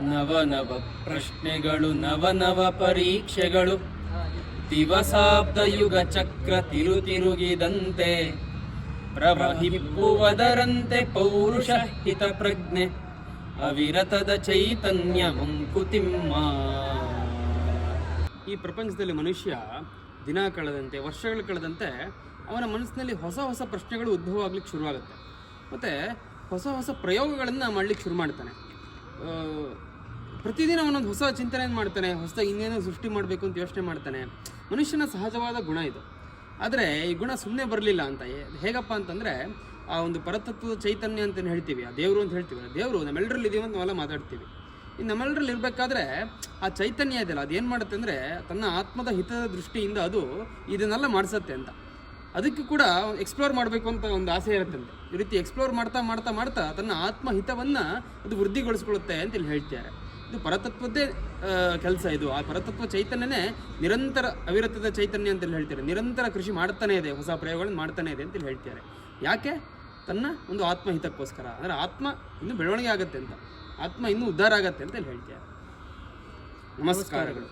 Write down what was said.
ನವ ನವ ಪ್ರಶ್ನೆಗಳು ನವ ನವ ಪರೀಕ್ಷೆಗಳು ದಿವಸಾಬ್ದ ಯುಗ ಚಕ್ರ ತಿರು ತಿರುಗಿದಂತೆ ಪ್ರವಹಿಪ್ಪುವುದರಂತೆ ಪೌರುಷ ಹಿತ ಪ್ರಜ್ಞೆ ಅವಿರತದ ಚೈತನ್ಯ ಮಂಕುತಿಮ್ಮ ಈ ಪ್ರಪಂಚದಲ್ಲಿ ಮನುಷ್ಯ ದಿನ ಕಳೆದಂತೆ, ವರ್ಷಗಳು ಕಳೆದಂತೆ ಅವನ ಮನಸ್ಸಿನಲ್ಲಿ ಹೊಸ ಹೊಸ ಪ್ರಶ್ನೆಗಳು ಉದ್ಭವ ಆಗ್ಲಿಕ್ಕೆ ಶುರುವಾಗುತ್ತೆ. ಮತ್ತು ಹೊಸ ಹೊಸ ಪ್ರಯೋಗಗಳನ್ನು ಮಾಡ್ಲಿಕ್ಕೆ ಶುರು ಮಾಡ್ತಾನೆ. ಪ್ರತಿದಿನ ಒಂದೊಂದು ಹೊಸ ಚಿಂತನೆ ಮಾಡ್ತಾನೆ ಹೊಸ ಇನ್ನೇನೋ ಸೃಷ್ಟಿ ಮಾಡಬೇಕು ಅಂತ ಯೋಚನೆ ಮಾಡ್ತಾನೆ. ಮನುಷ್ಯನ ಸಹಜವಾದ ಗುಣ ಇದು. ಆದರೆ ಈ ಗುಣ ಸುಮ್ಮನೆ ಬರಲಿಲ್ಲ ಅಂತ. ಹೇಗಪ್ಪ ಅಂತಂದರೆ, ಆ ಒಂದು ಪರತತ್ವದ ಚೈತನ್ಯ ಅಂತ ಹೇಳ್ತೀವಿ, ಆ ದೇವರು ಅಂತ ಹೇಳ್ತೀವಿ ದೇವರು ನಮ್ಮೆಲ್ಲರಲ್ಲಿ ಇದೀವಿ ಅಂತ ನಾವೆಲ್ಲ ಮಾತಾಡ್ತೀವಿ. ಇನ್ನು ನಮ್ಮೆಲ್ಲರಲ್ಲಿ ಇರಬೇಕಾದ್ರೆ, ಆ ಚೈತನ್ಯ ಇದೆಯಲ್ಲ ಅದೇನು ಮಾಡುತ್ತೆ ಅಂದರೆ, ತನ್ನ ಆತ್ಮದ ಹಿತದ ದೃಷ್ಟಿಯಿಂದ ಅದು ಇದನ್ನೆಲ್ಲ ಮಾಡಿಸತ್ತೆ ಅಂತ. ಅದಕ್ಕೆ ಕೂಡ ಎಕ್ಸ್ಪ್ಲೋರ್ ಮಾಡಬೇಕು ಅಂತ ಒಂದು ಆಸೆ ಇರುತ್ತಂತೆ ಈ ರೀತಿ ಎಕ್ಸ್ಪ್ಲೋರ್ ಮಾಡ್ತಾ ಮಾಡ್ತಾ ಮಾಡ್ತಾ ತನ್ನ ಆತ್ಮಹಿತವನ್ನು ಅದು ವೃದ್ಧಿಗೊಳಿಸ್ಕೊಳ್ಳುತ್ತೆ ಅಂತ ಇಲ್ಲಿ ಹೇಳ್ತಾರೆ ಇದು ಪರತತ್ವದ್ದೇ ಕೆಲಸ ಇದು. ಆ ಪರತತ್ವ ಚೈತನ್ಯನೇ ನಿರಂತರ ಅವಿರತದ ಚೈತನ್ಯ ಅಂತ ಹೇಳ್ತಾರೆ. ನಿರಂತರ ಕೃಷಿ ಮಾಡ್ತಾನೆ ಇದೆ, ಹೊಸ ಪ್ರಯೋಗಗಳನ್ನು ಮಾಡ್ತಾನೆ ಇದೆ ಅಂತ ಇಲ್ಲಿ ಹೇಳ್ತಾರೆ. ಯಾಕೆ? ತನ್ನ ಒಂದು ಆತ್ಮಹಿತಕ್ಕೋಸ್ಕರ. ಅಂದರೆ ಆತ್ಮ ಇನ್ನು ಬೆಳವಣಿಗೆ ಆಗುತ್ತೆ ಅಂತ. ಆತ್ಮ ಇನ್ನೂ ಉದ್ಧಾರ ಆಗತ್ತೆ ಅಂತ ಇಲ್ಲಿ ಹೇಳ್ತಾರೆ. ನಮಸ್ಕಾರಗಳು.